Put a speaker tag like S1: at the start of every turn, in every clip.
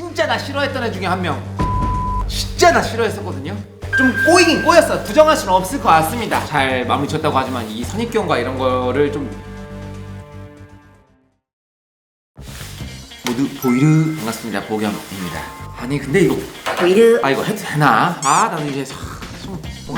S1: 진짜 나 싫어했던 애 중에 한 명. 진짜 나 싫어했었거든요. 좀 꼬이긴 꼬였어. 부정할 수는 없을 것 같습니다. 잘 마무리 쳤다고 하지만 이 선입견과 이런 거를 좀 모두 보이르 반갑습니다. 보겸입니다. 아니 근데 이거
S2: 보이르
S1: 아 이거 해도 되나? 아 나도 이제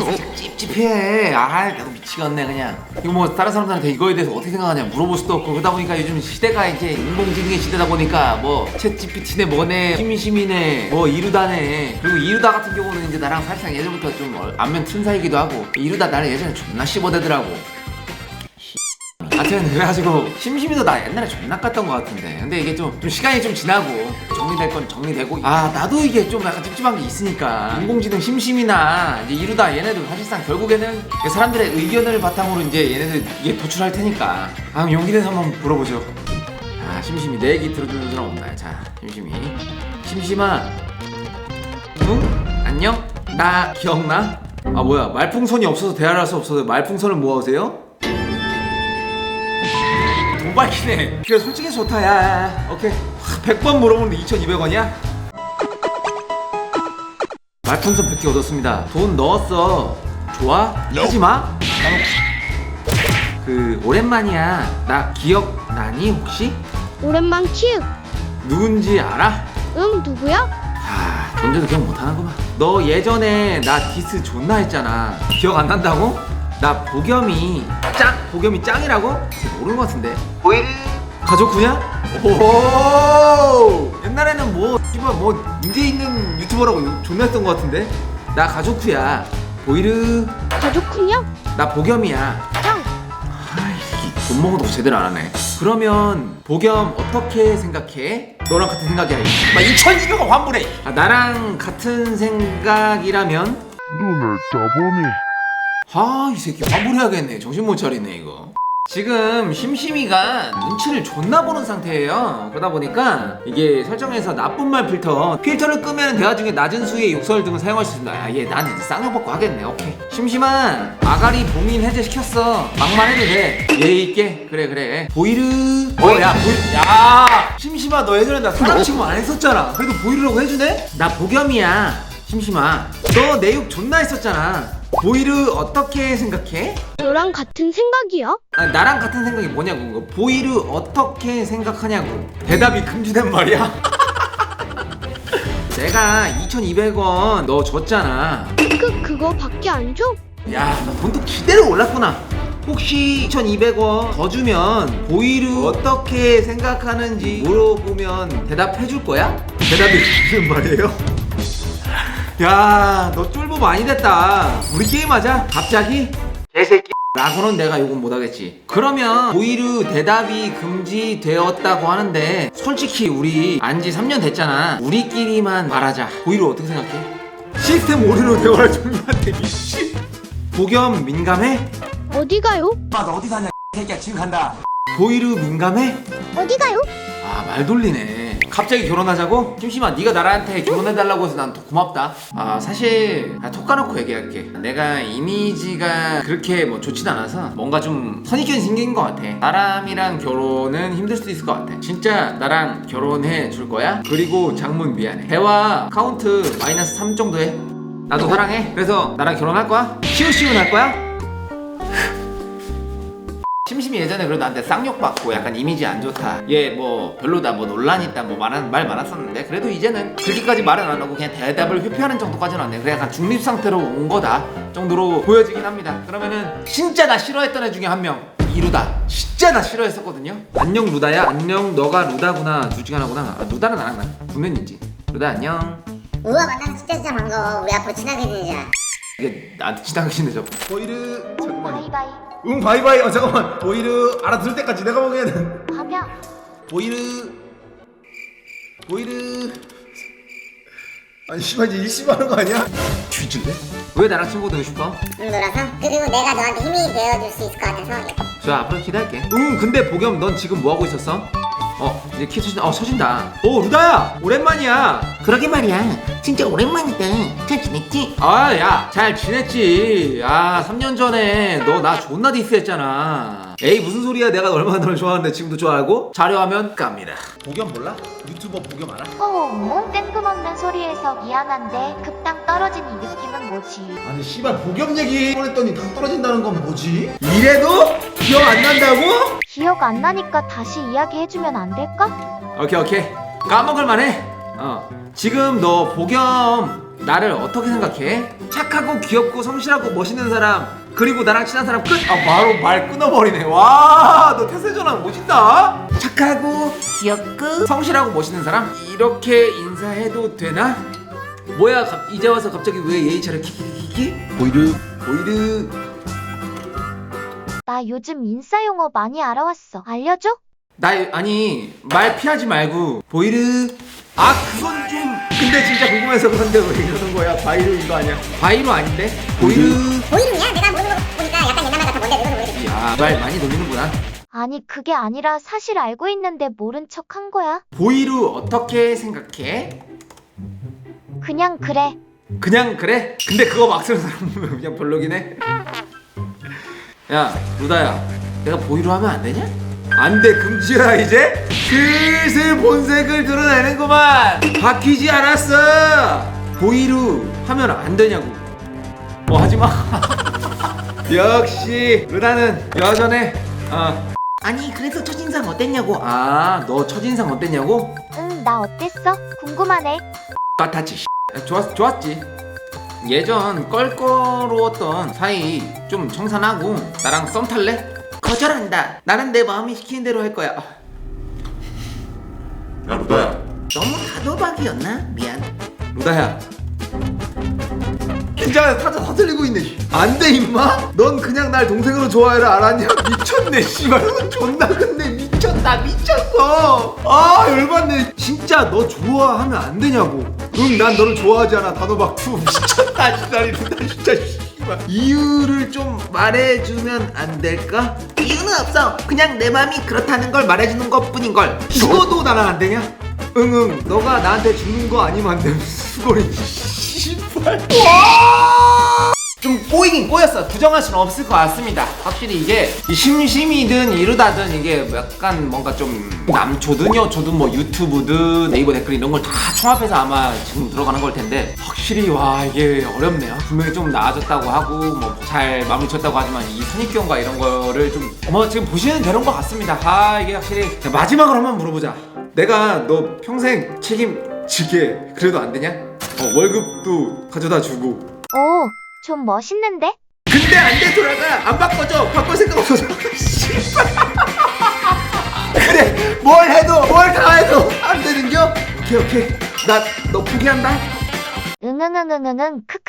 S1: 살짝 찝찝해. 아 나도 미치겠네 그냥. 이거 뭐 다른 사람들한테 이거에 대해서 어떻게 생각하냐 물어볼 수도 없고 그러다 보니까 요즘 시대가 이제 인공지능의 시대다 보니까 뭐챗 GPT네 뭐네 시민시민네 뭐 이루다네 그리고 이루다 같은 경우는 이제 나랑 사실상 예전부터 좀 얼- 안면 튼 사이기도 하고 이루다 나를 예전에 존나 씹어대더라고. 하여튼 그래가지고 심심이도 나 옛날에 존나 깠던 것 같은데. 근데 이게 좀, 좀 시간이 좀 지나고 정리될 건 정리되고. 아 나도 이게 좀 약간 찝찝한 게 있으니까. 인공지능 심심이나 이제 이루다 얘네도 사실상 결국에는 사람들의 의견을 바탕으로 이제 얘네들 이게 도출할 테니까. 아 용기 내서 한번 물어보죠. 아 심심이. 내 얘기 들어주는 사람 없나요? 자 심심이. 심심아. 응? 안녕? 나 기억나? 아 뭐야. 말풍선이 없어서 대화를 할 수 없어서 말풍선을 모아오세요? 돈 밝히네. 그래 솔직히 좋다. 야, 야, 야. 오케이. 100번 물어보는데 2,200원이야? 말풍선 100개 얻었습니다. 돈 넣었어. 좋아? 하지 마. 그 오랜만이야. 나 기억 나니 혹시?
S3: 오랜만 키읔
S1: 누군지 알아?
S3: 응 누구야?
S1: 아, 존재도 기억 못하는구만. 너 예전에 나 디스 존나 했잖아. 기억 안 난다고? 나 보겸이 짱! 보겸이 짱이라고? 모르는 것 같은데. 보이르 가족 구냐? 오! 옛날에는 뭐, 이거 뭐, 문제 있는 유튜버라고 욕 존나 했던 것 같은데? 나 가족 구야. 보이르.
S3: 가족 군요?
S1: 나 보겸이야.
S3: 짱
S1: 아이 새끼 돈 먹어도 제대로 안 하네 그러면 보겸 어떻게 생각해? 너랑 같은 생각이야 막 2200원 환불해 아, 나랑 같은 생각이라면
S4: 눈을 떠보니
S1: 아이 새끼 환불해야겠네. 정신 못 차리네 이거. 지금 심심이가 눈치를 존나 보는 상태예요. 그러다 보니까 이게 설정에서 나쁜 말 필터 필터를 끄면 대화 중에 낮은 수위의 욕설 등을 사용할 수 있습니다. 아얘 나는 이제 쌍욕 받고 하겠네. 오케이. 심심아 아가리 봉인 해제시켰어. 막말 해도 돼. 예의 있게. 그래 그래. 보이르. 어야 보이 야. 심심아 너 예전에 나 사람 취급 안 했었잖아. 그래도 보이르라고 해주네? 나 보겸이야. 심심아. 너 내 욕 존나 했었잖아 보이르 어떻게 생각해?
S3: 너랑 같은 생각이야?
S1: 아, 나랑 같은 생각이 뭐냐고. 보이르 어떻게 생각하냐고 대답이 금지된 말이야 내가 2200원 너 줬잖아
S3: 그 그거 밖에 안 줘?
S1: 야 너 돈도 기대로 올랐구나 혹시 2200원 더 주면 보이르 어떻게 생각하는지 물어보면 대답해 줄 거야? 대답이 금지된 말이에요? 야 너 쫄보 많이 됐다 우리 게임하자 갑자기? 개새끼 라고는 내가 욕은 못하겠지 그러면 보이르 대답이 금지되었다고 하는데 솔직히 우리 안지 3년 됐잖아 우리끼리만 말하자 보이르 어떻게 생각해? 시스템 오류로 대화를 종료한대 미친 보겸 민감해?
S3: 어디 가요?
S1: 아 너 어디 사냐 새끼야 지금 간다 보이르 민감해?
S3: 어디 가요?
S1: 아 말 돌리네 갑자기 결혼하자고? 심심아 네가 나한테 결혼해달라고 해서 난더 고맙다 아 사실 아, 톡 까놓고 얘기할게 내가 이미지가 그렇게 뭐 좋진 않아서 뭔가 좀 선입견이 생긴 것 같아 사람이랑 결혼은 힘들 수도 있을 것 같아 진짜 나랑 결혼해 줄 거야? 그리고 장문 미안해 대화 카운트 마이너스 3 정도 해 나도 사랑해 그래서 나랑 결혼할 거야? 시우시우 할 거야? 심심이 예전에 그래도 나한테 쌍욕 받고 약간 이미지 안 좋다. 얘 뭐 별로다, 뭐 논란 있다, 뭐 말한 말 많았었는데 그래도 이제는 그렇게까지 말은 안 하고 그냥 대답을 회피하는 정도까지는 안 돼. 그래 약간 중립 상태로 온 거다 정도로 보여지긴 합니다. 그러면은 진짜 나 싫어했던 애 중에 한 명. 이루다. 진짜 나 싫어했었거든요. 안녕 루다야. 안녕 너가 루다구나. 둘 중에 하나구나. 아, 루다는 나랑 나 분명인지. 루다 안녕.
S2: 우와 만나서 진짜 진짜 반가워. 우리 앞으로 친하게 지내자
S1: 이게 나한테 지나가시네 저 보이르 잠깐만
S3: 바이바이.
S1: 응 바이바이. 어 잠깐만. 보이르 알아들을 때까지 내가 보기에는
S3: 가면
S1: 보이르. 보이르. 아니 씨발 이제 일심하는 거 아니야? 뒤질래? 왜 나랑 친구 되고 싶어?
S2: 응 놀아서? 그리고 내가 너한테 힘이 되어줄 수 있을 것 같아서
S1: 저 앞으로 기대할게. 응 근데 보겸 넌 지금 뭐 하고 있었어? 어 이제 키 처진다. 어 처진다. 오 루다야! 오랜만이야.
S5: 그러게 말이야. 진짜 오랜만이다. 잘 지냈지?
S1: 아 야 잘 지냈지 아 3년 전에 너 나 존나 디스했잖아 에이 무슨 소리야 내가 얼마나 너를 좋아하는데 지금도 좋아하고 자료하면 깝니다 보겸 몰라? 유튜버 보겸 알아?
S6: 어, 뜬금없는 소리에서 미안한데 급당 떨어진 이 느낌은 뭐지?
S1: 아니 씨발 보겸 얘기 꺼냈더니 당 떨어진다는 건 뭐지? 이래도 기억 안 난다고?
S6: 기억 안 나니까 다시 이야기해주면 안 될까?
S1: 오케이 오케이 까먹을 만해 어 지금 너 보겸 나를 어떻게 생각해? 착하고 귀엽고 성실하고 멋있는 사람 그리고 나랑 친한 사람 끝! 아 바로 말 끊어버리네 와 너 태세전환 오진다 착하고
S5: 귀엽고
S1: 성실하고 멋있는 사람 이렇게 인사해도 되나? 뭐야 갑- 이제 와서 갑자기 왜 예의 차려 키키키키? 보이르 보이르
S6: 나 요즘 인싸 용어 많이 알아왔어. 알려줘?
S1: 나 아니 말 피하지 말고 보이르 아 그건 좀 근데 진짜 궁금해서 그런데 왜 이러는 거야 바이루 이거 아니야 바이루 아닌데 보이르
S2: 보이는냐? 내가 모르는 거 보니까 약간 옛날 말 같아 뭔데 누구는 모르겠지
S1: 야말 많이 놀리는구나
S6: 아니, 그게 아니라 사실 알고 있는데 모른 척 한 거야.
S1: 보이루 어떻게 생각해?
S6: 그냥 그래.
S1: 그냥 그래? 근데 그거 막 쓰는 사람은 그냥 별로긴 해. 야, 루다야. 내가 보이로 하면 안 되냐? 안 돼, 금지야, 이제? 슬슬 본색을 드러내는구만! 바뀌지 않았어! 보이로 하면 안 되냐고. 뭐 하지 마. 역시, 루다는 여전해. 어.
S5: 아니 그래서 첫인상 어땠냐고.
S1: 아, 너 첫인상 어땠냐고?
S6: 응, 나 어땠어? 궁금하네.
S1: 빠타치 좋았, 좋았지 예전 껄끄러웠던 사이 좀 청산하고 나랑 썸 탈래?
S5: 거절한다. 나는 내 마음이 시키는 대로 할 거야.
S1: 야 루다야.
S5: 너무 단호박이었나? 미안.
S1: 루다야. 긴장해서 타자 다 들리고 있네 안돼 임마. 넌 그냥 날 동생으로 좋아해라 알았냐? 미쳤네 씨발. 넌 존나 근데. 미쳤다 미쳤어. 아 열받네. 진짜 너 좋아하면 안 되냐고. 응 난 너를 좋아하지 않아. 단호박. 투 미쳤다 진짜. 루다 진짜 씨발 이유를 좀 말해주면 안 될까?
S5: 이유는 없어. 그냥 내 마음이 그렇다는 걸 말해주는 것뿐인 걸.
S1: 죽어도 나랑 안 되냐? 응응 너가 나한테 죽는 거 아니면 안 돼. 수고리 씨발 와! 좀 꼬이긴 꼬였어. 부정할 수는 없을 것 같습니다. 확실히 이게 이 심심이든 이르다든 이게 약간 뭔가 좀 남초든 여초든 뭐 유튜브든 네이버 댓글 이런 걸 다 총합해서 아마 지금 들어가는 걸 텐데 확실히 와 이게 어렵네요. 분명히 좀 나아졌다고 하고 뭐 잘 마무리 쳤다고 하지만 이 선입견과 이런 거를 좀뭐 지금 보시는 되는 것 같습니다. 아 이게 확실히 자, 마지막으로 한번 물어보자. 내가 너 평생 책임 지게 그래도 안 되냐? 어, 월급도 가져다 주고.
S6: 오, 좀 멋있는데?
S1: 근데 안 돼 돌아가 안 바꿔줘 바꿀 생각 없어서 씨발. 그래 뭘 해도 뭘다 해도 안 되는겨? 오케이 오케이 나 너 포기한다
S6: 응응응응응응 크크